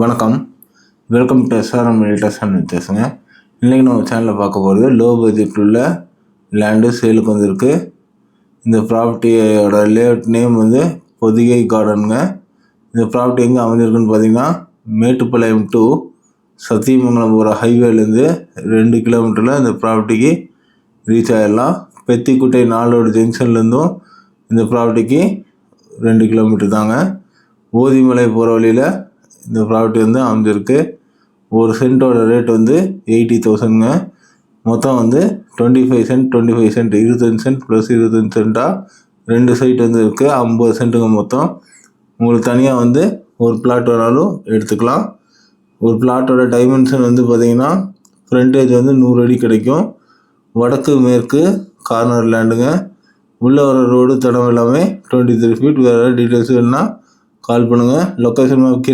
வணக்கம். Welcome to SRM realtors பேசுங்க இன்றைக்கி நம்ம சேனலில் பார்க்க போகிறது லோ பட்ஜெட் உள்ள லேண்டு சேலுக்கு வந்திருக்கு. இந்த ப்ராப்பர்ட்டியோட லேஅவுட் நேம் வந்து பொதிகை கார்டனுங்க இந்த ப்ராப்பர்ட்டி எங்கே அமைஞ்சிருக்குன்னு பார்த்தீங்கன்னா மேட்டுப்பாளையம் டு சத்தியமங்கலம் போகிற ஹைவேலேருந்து ரெண்டு கிலோமீட்டரில் இந்த ப்ராப்பர்ட்டிக்கு ரீச் ஆகிடலாம் பெத்திக்குட்டை நாலோடு ஜங்ஷன்லேருந்தும் இந்த ப்ராப்பர்ட்டிக்கு ரெண்டு கிலோமீட்டர் தாங்க. ஓதிமலை போகிற வழியில் இந்த ப்ராப்பர்ட்டி வந்து அமைஞ்சிருக்கு. ஒரு சென்ட்டோட ரேட் வந்து எயிட்டி தௌசண்ட்ங்க மொத்தம் வந்து twenty five cent twenty five cent இருபத்தஞ்சு சென்ட் ப்ளஸ் இருபத்தஞ்சு சென்ட்டாக ரெண்டு சைட் வந்து இருக்குது ஐம்பது சென்ட்டுங்க மொத்தம். உங்களுக்கு தனியாக வந்து ஒரு பிளாட் வேணாலும் எடுத்துக்கலாம். ஒரு பிளாட்டோட டைமென்ஷன் வந்து பார்த்தீங்கன்னா ஃப்ரண்டேஜ் வந்து நூறு அடி கிடைக்கும். வடக்கு மேற்கு கார்னர் லேண்டுங்க உள்ளே வர ரோடு தடம் எல்லாமே டுவெண்ட்டி த்ரீ ஃபீட் வேறு டீட்டெயில்ஸ் வேணுன்னா கால் பண்ணுங்கள் லொக்கேஷன் கீழே